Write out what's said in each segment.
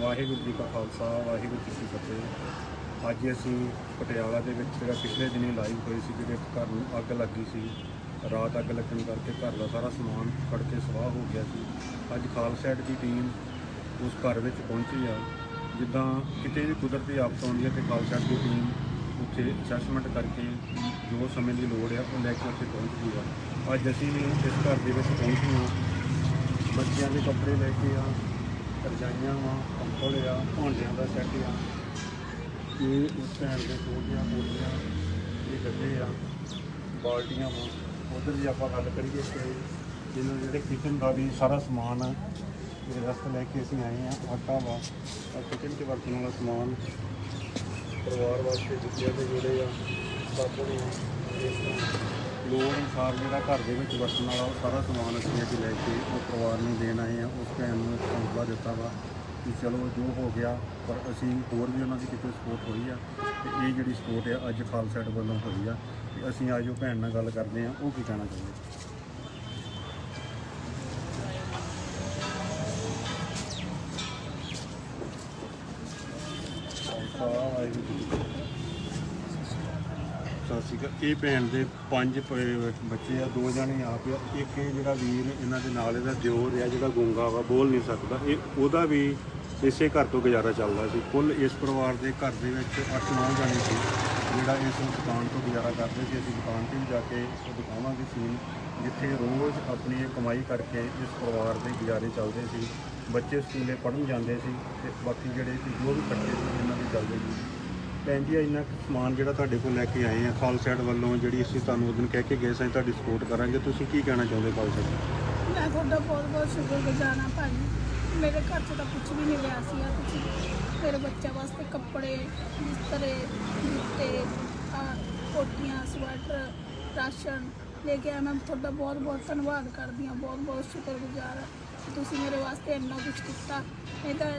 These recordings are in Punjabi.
ਵਾਹਿਗੁਰੂ ਜੀ ਕਾ ਖਾਲਸਾ, ਵਾਹਿਗੁਰੂ ਜੀ ਕੀ ਫਤਿਹ। ਅੱਜ ਅਸੀਂ ਪਟਿਆਲਾ ਦੇ ਵਿੱਚ ਜਿਹੜਾ ਪਿਛਲੇ ਦਿਨੀ ਲਾਈਵ ਹੋਈ ਸੀ ਜਿਹੜੇ ਘਰ ਨੂੰ ਅੱਗ ਲੱਗੀ ਸੀ। ਰਾਤ ਅੱਗ ਲੱਗਣ ਕਰਕੇ ਘਰ ਦਾ ਸਾਰਾ ਸਮਾਨ ਫੜ ਕੇ ਸਵਾਹ ਹੋ ਗਿਆ ਸੀ। ਅੱਜ ਖਾਲਸਾ ਦੀ ਟੀਮ ਉਸ ਘਰ ਵਿੱਚ ਪਹੁੰਚੀ ਆ। ਜਿੱਦਾਂ ਕਿਤੇ ਵੀ ਕੁਦਰਤੀ ਆਫਤ ਆਉਂਦੀ ਹੈ ਤੇ ਖਾਲਸਾ ਦੀ ਟੀਮ ਉੱਥੇ ਅਸੈਸਮੈਂਟ ਕਰਕੇ ਜੋ ਸਮੇਂ ਦੀ ਲੋੜ ਆ, ਉਹ ਲੈ ਕੇ ਉੱਥੇ ਪਹੁੰਚਦੀ ਆ। ਅੱਜ ਅਸੀਂ ਵੀ ਇਸ ਘਰ ਦੇ ਵਿੱਚ ਪਹੁੰਚੇ ਹਾਂ ਬੱਚਿਆਂ ਦੇ ਕੱਪੜੇ ਲੈ ਕੇ ਆ। ਰਜਾਈਆਂ ਵਾ ਕੰਬਲ ਆ, ਭਾਂਡਿਆਂ ਦਾ ਸੈੱਟ ਆ। ਇਹ ਉਸ ਭੈਣ ਦੇ ਸੂਟ ਬੋਲੀਆਂ ਇਹ ਗੱਦੇ ਆ, ਬਾਲਟੀਆਂ ਵਾ। ਉਧਰ ਜੇ ਆਪਾਂ ਗੱਲ ਕਰੀਏ ਤੇ ਇਹਨਾਂ ਜਿਹੜੇ ਕਿਚਨ ਦਾ ਵੀ ਸਾਰਾ ਸਮਾਨ ਆ, ਇਹ ਰਸਤੇ ਲੈ ਕੇ ਅਸੀਂ ਆਏ ਆ ਆਟਾ ਵਾ ਕਿਚਨ 'ਚ ਵਰਤਣ ਵਾਲਾ ਸਮਾਨ। ਪਰਿਵਾਰ ਵਾਸਤੇ ਜੁੱਤੀਆਂ ਦੇ ਜੋੜੇ ਆ, ਸਾਬਣ ਲੋੜ ਅਨੁਸਾਰ ਜਿਹੜਾ ਘਰ ਦੇ ਵਿੱਚ ਵਰਤਣ ਵਾਲਾ ਉਹ ਸਾਰਾ ਸਮਾਨ ਅਸੀਂ ਅੱਜ ਲੈ ਕੇ ਉਹ ਪਰਿਵਾਰ ਨੂੰ ਦੇਣ ਆਏ ਆ ਹੌਸਲਾ ਦਿੱਤਾ ਵਾ ਕਿ ਚਲੋ ਜੋ ਹੋ ਗਿਆ, ਪਰ ਅਸੀਂ ਹੋਰ ਵੀ ਉਹਨਾਂ ਦੀ ਕਿਤੇ ਸਪੋਰਟ ਹੋਈ ਆ। ਤੇ ਇਹ ਜਿਹੜੀ ਸਪੋਰਟ ਆ, ਅੱਜ ਖਾਲਸਾ ਏਡ ਵੱਲੋਂ ਹੋਈ ਆ। ਤੇ ਅਸੀਂ ਅੱਜ ਉਹ ਭੈਣ ਨਾਲ ਗੱਲ ਕਰਦੇ ਆ, ਉਹ ਕੀ ਕਹਿਣਾ ਚਾਹੁੰਦੇ ਖਾਲਸਾ ਵਾਹਿਗੁਰੂ ਸਤਿ ਸ਼੍ਰੀ ਅਕਾਲ ਇਹ ਭੈਣ ਦੇ ਪੰਜ ਪ- ਬੱਚੇ ਆ, ਦੋ ਜਣੇ ਆਪ ਆ। ਇੱਕ ਇਹ ਜਿਹੜਾ ਵੀਰ ਇਹਨਾਂ ਦੇ ਨਾਲ ਇਹਦਾ ਦਿਓਰ ਆ ਜਿਹੜਾ ਗੁੰਗਾ ਵਾ, ਬੋਲ ਨਹੀਂ ਸਕਦਾ। ਇਹ, ਉਹਦਾ ਵੀ ਇਸੇ ਘਰ ਤੋਂ ਗੁਜ਼ਾਰਾ ਚੱਲਦਾ ਸੀ। ਕੁੱਲ ਇਸ ਪਰਿਵਾਰ ਦੇ ਘਰ ਦੇ ਵਿੱਚ 8-9 ਜਣੇ ਸੀ, ਜਿਹੜਾ ਇਸ ਦੁਕਾਨ ਤੋਂ ਗੁਜ਼ਾਰਾ ਕਰਦੇ ਸੀ। ਅਸੀਂ ਦੁਕਾਨ ਤੇ ਵੀ ਜਾ ਕੇ ਦਿਖਾਵਾਂਗੇ ਸੀਨ ਜਿੱਥੇ ਰੋਜ਼ ਆਪਣੀ ਇਹ ਕਮਾਈ ਕਰਕੇ ਇਸ ਪਰਿਵਾਰ ਦੇ ਗੁਜ਼ਾਰੇ ਚੱਲਦੇ ਸੀ। ਬੱਚੇ ਸਕੂਲੇ ਪੜ੍ਹਨ ਜਾਂਦੇ ਸੀ ਤੇ ਬਾਕੀ ਜਿਹੜੇ ਸੀ, ਜੋ ਵੀ ਇਕੱਠੇ ਸੀ, ਇਹਨਾਂ ਦੇ ਚੱਲਦੇ ਸੀ। ਭੈਣ ਜੀ ਇੰਨਾ ਕੁ ਸਮਾਨ ਜਿਹੜਾ ਤੁਹਾਡੇ ਕੋਲ ਲੈ ਕੇ ਆਏ ਆ ਖਾਲਸਾ ਵੱਲੋਂ ਜਿਹੜੀ ਅਸੀਂ ਤੁਹਾਨੂੰ ਉਸ ਦਿਨ ਕਹਿ ਕੇ ਗਏ ਸਾਂ ਤੁਹਾਡੀ ਸਪੋਰਟ ਕਰਾਂਗੇ। ਤੁਸੀਂ ਕੀ ਕਹਿਣਾ ਚਾਹੁੰਦੇ ਖਾਲਸਾ ਮੈਂ ਤੁਹਾਡਾ ਬਹੁਤ ਬਹੁਤ ਸ਼ੁਕਰਗੁਜ਼ਾਰ ਹਾਂ ਭਾਜੀ। ਮੇਰੇ ਘਰ 'ਚ ਤਾਂ ਕੁਝ ਵੀ ਨਹੀਂ ਲਿਆ ਸੀਗਾ ਤੁਸੀਂ। ਮੇਰੇ ਬੱਚਿਆਂ ਵਾਸਤੇ ਕੱਪੜੇ ਬਿਸਤਰੇ ਜੁੱਤੇ ਆਹ, ਕੋਟੀਆਂ ਸਵੈਟਰ ਰਾਸ਼ਨ ਲੈ ਕੇ ਆਇਆ। ਮੈਂ ਤੁਹਾਡਾ ਬਹੁਤ ਬਹੁਤ ਧੰਨਵਾਦ ਕਰਦੀ ਹਾਂ। ਬਹੁਤ ਬਹੁਤ ਸ਼ੁਕਰਗੁਜ਼ਾਰ ਹਾਂ ਕਿ ਤੁਸੀਂ ਮੇਰੇ ਵਾਸਤੇ ਇੰਨਾ ਕੁਝ ਕੀਤਾ। ਨਹੀਂ ਤਾਂ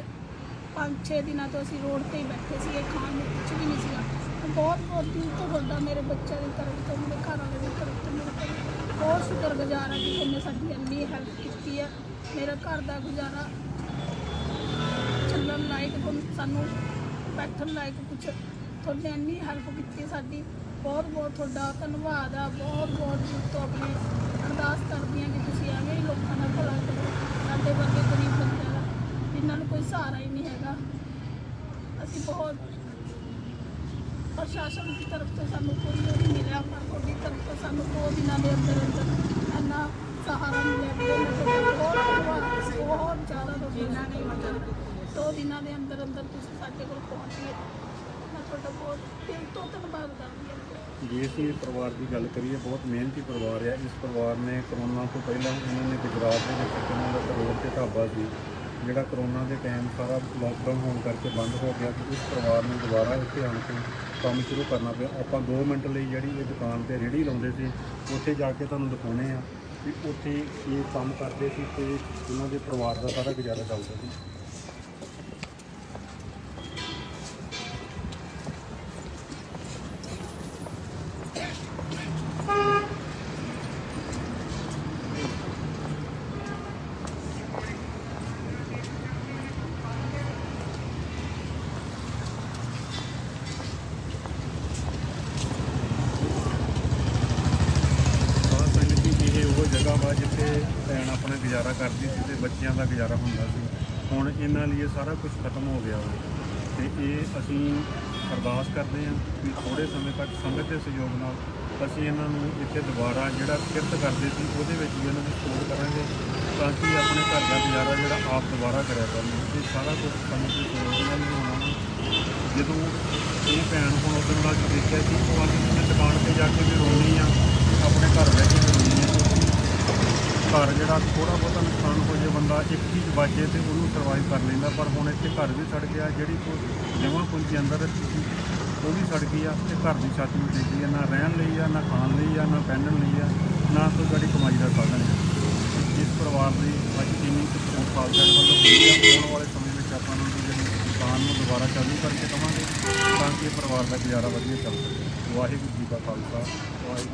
ਪੰਜ ਛੇ ਦਿਨਾਂ ਤੋਂ ਅਸੀਂ ਰੋਡ ਤੇ ਹੀ ਬੈਠੇ ਸੀਗੇ, ਖਾਣ ਨੂੰ ਕੁਝ ਵੀ ਨਹੀਂ ਸੀਗਾ। ਬਹੁਤ ਬਹੁਤ ਦਿਲ ਤੋਂ ਤੁਹਾਡਾ ਮੇਰੇ ਬੱਚਿਆਂ ਦੀ ਤਰਫ ਤੋਂ, ਮੇਰੇ ਘਰ ਵਾਲੇ ਦੀ ਤਰਫ ਤੋਂ, ਮੇਰੇ ਤੋਂ ਬਹੁਤ ਸ਼ੁਕਰਗੁਜ਼ਾਰ ਹਾਂ ਕਿ ਤੁਸੀਂ ਸਾਡੀ ਇੰਨੀ ਹੈਲਪ ਕੀਤੀ ਹੈ ਮੇਰਾ ਘਰ ਦਾ ਗੁਜ਼ਾਰਾ ਚੱਲਣ ਲਾਇਕ, ਹੁਣ ਸਾਨੂੰ ਬੈਠਣ ਲਾਇਕ ਕੁਝ ਤੁਹਾਡੇ ਇੰਨੀ ਹੈਲਪ ਕੀਤੀ ਸਾਡੀ। ਬਹੁਤ ਬਹੁਤ ਤੁਹਾਡਾ ਧੰਨਵਾਦ ਆ, ਬਹੁਤ ਬਹੁਤ ਦਿਲ ਤੋਂ ਆਪਣੇ ਅਰਦਾਸ ਕਰਦੀ ਹਾਂ ਕਿ ਤੁਸੀਂ ਐਵੇਂ ਹੀ ਲੋਕਾਂ ਦਾ ਭਲਾ ਕਰੋ ਸਾਡੇ ਵਰਗੇ ਗਰੀਬ ਬੰਦੇ ਦਾ ਜਿਨ੍ਹਾਂ ਨੂੰ ਕੋਈ ਸਹਾਰਾ ਹੀ ਨਹੀਂ ਹੈਗਾ। ਅਸੀਂ ਬਹੁਤ ਪ੍ਰਸ਼ਾਸਨ ਦੀ ਤਰਫ ਤੋਂ ਸਾਨੂੰ ਕੋਈ ਨਹੀਂ ਮਿਲਿਆ ਪਰ ਤੁਹਾਡੀ ਤਰਫ ਤੋਂ ਸਾਨੂੰ ਦੋ ਦਿਨਾਂ ਦੇ ਅੰਦਰ ਅੰਦਰ ਇੰਨਾ ਸਹਾਰਾ ਮਿਲਿਆ ਕਿ ਬਹੁਤ ਬਹੁਤ ਜ਼ਿਆਦਾ ਤੁਹਾਡਾ ਸ਼ੁਕਰਗੁਜ਼ਾਰ ਹਾਂ। ਦੋ ਦਿਨਾਂ ਦੇ ਅੰਦਰ ਅੰਦਰ ਤੁਸੀਂ ਸਾਡੇ ਕੋਲ ਪਹੁੰਚ ਗਏ। ਮੈਂ ਤੁਹਾਡਾ ਬਹੁਤ ਦਿਲ ਤੋਂ ਧੰਨਵਾਦ ਕਰਦੀ ਹਾਂ। ਜੇ ਅਸੀਂ ਇਸ ਪਰਿਵਾਰ ਦੀ ਗੱਲ ਕਰੀਏ ਬਹੁਤ ਮਿਹਨਤੀ ਪਰਿਵਾਰ ਹੈ ਇਸ ਪਰਿਵਾਰ ਨੇ ਕਰੋਨਾ ਤੋਂ ਪਹਿਲਾਂ ਇਹਨਾਂ ਨੇ ਗੁਜਰਾਤ ਦੇ ਵਿੱਚ ਉਹਨਾਂ ਦਾ ਰੋਡ ਤੇ ਢਾਬਾ ਸੀ। ਜਿਹੜਾ ਕਰੋਨਾ ਦੇ ਟਾਈਮ ਸਾਰਾ ਲੋਕਡਾਊਨ ਹੋਣ ਕਰਕੇ ਬੰਦ ਹੋ ਗਿਆ ਤੇ ਉਸ ਪਰਿਵਾਰ ਨੂੰ ਦੁਬਾਰਾ ਇੱਥੇ ਆਣ ਕੇ ਕੰਮ ਸ਼ੁਰੂ ਕਰਨਾ ਪਿਆ। ਆਪਾਂ 2 ਮਿੰਟ ਲਈ ਜਿਹੜੀ ਇਹ ਦੁਕਾਨ ਤੇ ਰੇੜੀ ਲਾਉਂਦੇ ਸੀ, ਉੱਥੇ ਜਾ ਕੇ ਤੁਹਾਨੂੰ ਦਿਖਾਉਣੇ ਆ ਵੀ ਉੱਥੇ ਇਹ ਕੰਮ ਕਰਦੇ ਸੀ ਤੇ ਉਹਨਾਂ ਦੇ ਪਰਿਵਾਰ ਦਾ ਸਾਰਾ ਗੁਜ਼ਾਰਾ ਚੱਲਦਾ ਸੀ। ਭੈਣ ਆਪਣਾ ਗੁਜ਼ਾਰਾ ਕਰਦੀ ਸੀ ਤੇ ਬੱਚਿਆਂ ਦਾ ਗੁਜ਼ਾਰਾ ਹੁੰਦਾ ਸੀ। ਹੁਣ ਇਹਨਾਂ ਲਈ ਇਹ ਸਾਰਾ ਕੁਝ ਖਤਮ ਹੋ ਗਿਆ ਵਾ। ਤੇ ਇਹ ਅਸੀਂ ਅਰਦਾਸ ਕਰਦੇ ਹਾਂ ਕਿ ਥੋੜੇ ਸਮੇਂ ਤੱਕ ਸੰਗਤ ਦੇ ਸਹਿਯੋਗ ਨਾਲ ਅਸੀਂ ਇਹਨਾਂ ਨੂੰ ਇੱਥੇ ਦੁਬਾਰਾ ਜਿਹੜਾ ਕਿਰਤ ਕਰਦੇ ਸੀ, ਉਹਦੇ ਵਿੱਚ ਵੀ ਇਹਨਾਂ ਨੂੰ ਸਪੋਰਟ ਕਰਾਂਗੇ ਤਾਂ ਕਿ ਆਪਣੇ ਘਰ ਦਾ ਗੁਜ਼ਾਰਾ ਜਿਹੜਾ ਆਪ ਦੁਬਾਰਾ ਕਰਿਆ ਕਰਨ ਇਹ ਸਾਰਾ ਕੁਝ ਸਾਨੂੰ ਦੀ ਸਹਿਯੋਗ ਨਾਲ ਹੀ ਹੋਣਾ ਜਦੋਂ ਇਹ ਭੈਣ ਹੁਣ ਉਦੋਂ ਨਾਲ ਦੇਖਿਆ ਕਿ ਉਹ ਅੱਜ ਦੁਕਾਨ ਤੇ ਜਾ ਕੇ ਵੀ ਰੋਣੀ ਆ ਆਪਣੇ ਘਰ ਬੈਠ ਕੇ ਰੋਣੀ ਘਰ ਜਿਹੜਾ ਥੋੜਾ ਬਹੁਤਾ ਨੁਕਸਾਨ ਹੋ ਜੇ, ਬੰਦਾ ਇੱਕ ਚੀਜ਼ ਵਾਜੇ ਤੇ ਉਹਨੂੰ ਸਰਵਾਈਵ ਕਰ ਲੈਂਦਾ, ਪਰ ਹੁਣ ਇੱਥੇ ਘਰ ਵੀ ਸੜ ਗਿਆ, ਜਿਹੜੀ ਕੋ ਜਮਾਂ ਪੂੰਜੀ ਅੰਦਰ ਰੱਖੀ ਸੀ ਉਹ ਵੀ ਸੜ ਗਈ ਆ ਤੇ ਘਰ ਦੀ ਛੱਤ ਵੀ ਡਿੱਗ ਆ, ਨਾ ਰਹਿਣ ਲਈ ਆ, ਨਾ ਖਾਣ ਲਈ ਆ, ਨਾ ਪਹਿਨਣ ਲਈ ਆ, ਨਾ ਕੋਈ ਗੜੀ ਕਮਾਈ ਦਾ ਸਾਧਨ ਹੈ ਜਿਸ ਪਰਿਵਾਰ ਦੀ ਅੱਜ ਇੰਨੀ ਕੁ ਖਾਲਸਾ ਵੱਲੋਂ ਹੋਈ ਆ, ਆਉਣ ਵਾਲੇ ਸਮੇਂ ਵਿੱਚ ਆਪਾਂ ਨੂੰ ਜਿਹੜੀ ਦੁਕਾਨ ਨੂੰ ਦੁਬਾਰਾ ਚਾਲੂ ਕਰਕੇ ਦੇਵਾਂਗੇ, ਤਾਂ ਕਿ ਪਰਿਵਾਰ ਦਾ ਗੁਜ਼ਾਰਾ ਵਧੀਆ ਚੱਲ ਸਕੇ। ਵਾਹਿਗੁਰੂ ਜੀ ਕਾ ਖਾਲਸਾ, ਵਾਹਿਗੁਰੂ